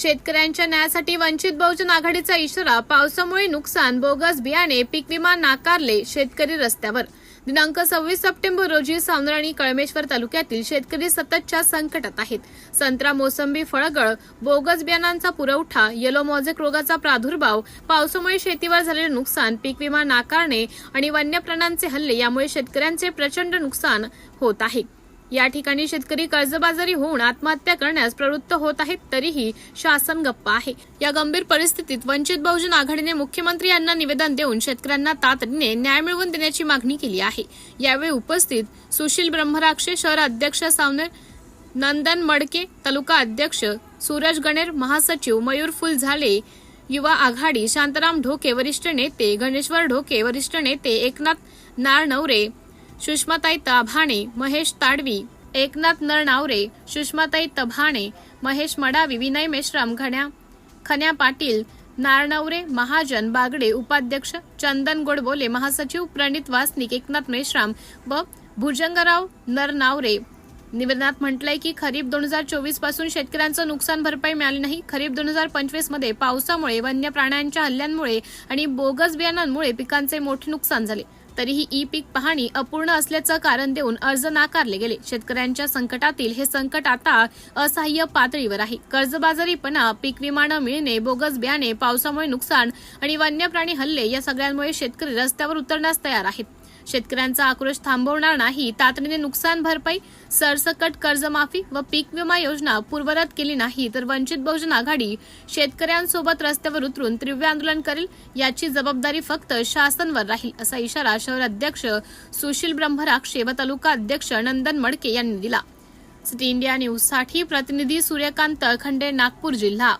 शेतकऱ्यांच्या न्यायासाठी वंचित बहुजन आघाडीचा इशारा पावसामुळे नुकसान बोगस बियाणे पीक विमा नाकारले शेतकरी रस्त्यावर. दिनांक सव्वीस सप्टेंबर रोजी सावनेर आणि कळमेश्वर तालुक्यातील शेतकरी सततच्या संकटात आहेत. संत्रा मोसंबी फळगळ बोगस बियाणांचा पुरवठा येलो मॉझेक रोगाचा प्रादुर्भाव पावसामुळे शेतीवर झालेले नुकसान पीक विमा नाकारणे आणि वन्य प्राण्यांचे हल्ले यामुळे शेतकऱ्यांचे प्रचंड नुकसान होत आहे. या ठिकाणी शेतकरी कर्जबाजारी होऊन आत्महत्या करण्यास प्रवृत्त होत आहेत तरीही शासन गप्प आहे. या गंभीर परिस्थितीत वंचित बहुजन आघाडीने मुख्यमंत्री यांना निवेदन देऊन शेतकऱ्यांना तातडीने न्याय मिळवून देण्याची मागणी केली आहे. यावेळी उपस्थित सुशील ब्रह्मराक्षे शहर अध्यक्ष सावनेर नंदन मडके तालुका अध्यक्ष सूरज गणेर महासचिव मयूर फुलझाले युवा आघाडी शांताराम ढोके वरिष्ठ नेते गणेश्वर ढोके वरिष्ठ नेते एकनाथ नारनवरे सुषमाताई तभाणे महेश ताडवी एकनाथ नरनावरे सुषमाताई तभाणे महेश मडावी विनय मेश्राम घण्या खन्या पाटील नारनवरे महाजन बागडे उपाध्यक्ष चंदन गोडबोले महासचिव प्रणित वासनिक एकनाथ मेश्राम व भुजंगराव नरनावरे. निवेदनात म्हटलंय की खरीप दोन हजार चोवीसपासून शेतकऱ्यांचं नुकसान भरपाई मिळाली नाही. खरीप दोन हजार पंचवीसमध्ये पावसामुळे वन्य प्राण्यांच्या हल्ल्यांमुळे आणि बोगस बियाणांमुळे पिकांचे मोठे नुकसान झाले. तरीही ई पीक पाहणी अपूर्ण असल्याचं कारण देऊन अर्ज नाकारले गेले. शेतकऱ्यांच्या संकटातील हे संकट आता असहाय्य पातळीवर आहे. कर्जबाजारीपणा पीक विमा न मिळणे बोगस बियाणे पावसामुळे नुकसान आणि वन्य प्राणी हल्ले या सगळ्यांमुळे शेतकरी रस्त्यावर उतरण्यास तयार आहेत. शेतकऱ्यांचा आक्रोश थांबवणार नाही तातडीने नुकसान भरपाई सरसकट कर्जमाफी व पीक विमा योजना पूर्वरत केली नाही तर वंचित बहुजन आघाडी शेतकऱ्यांसोबत रस्त्यावर उतरून तीव्र आंदोलन करेल याची जबाबदारी फक्त शासनवर राहील असा इशारा शहर अध्यक्ष सुशील ब्रह्मराक्षे व तालुका अध्यक्ष नंदन मडके यांनी दिला. सिटी इंडिया न्यूजसाठी प्रतिनिधी सूर्यकांत खंडे नागपूर जिल्हा.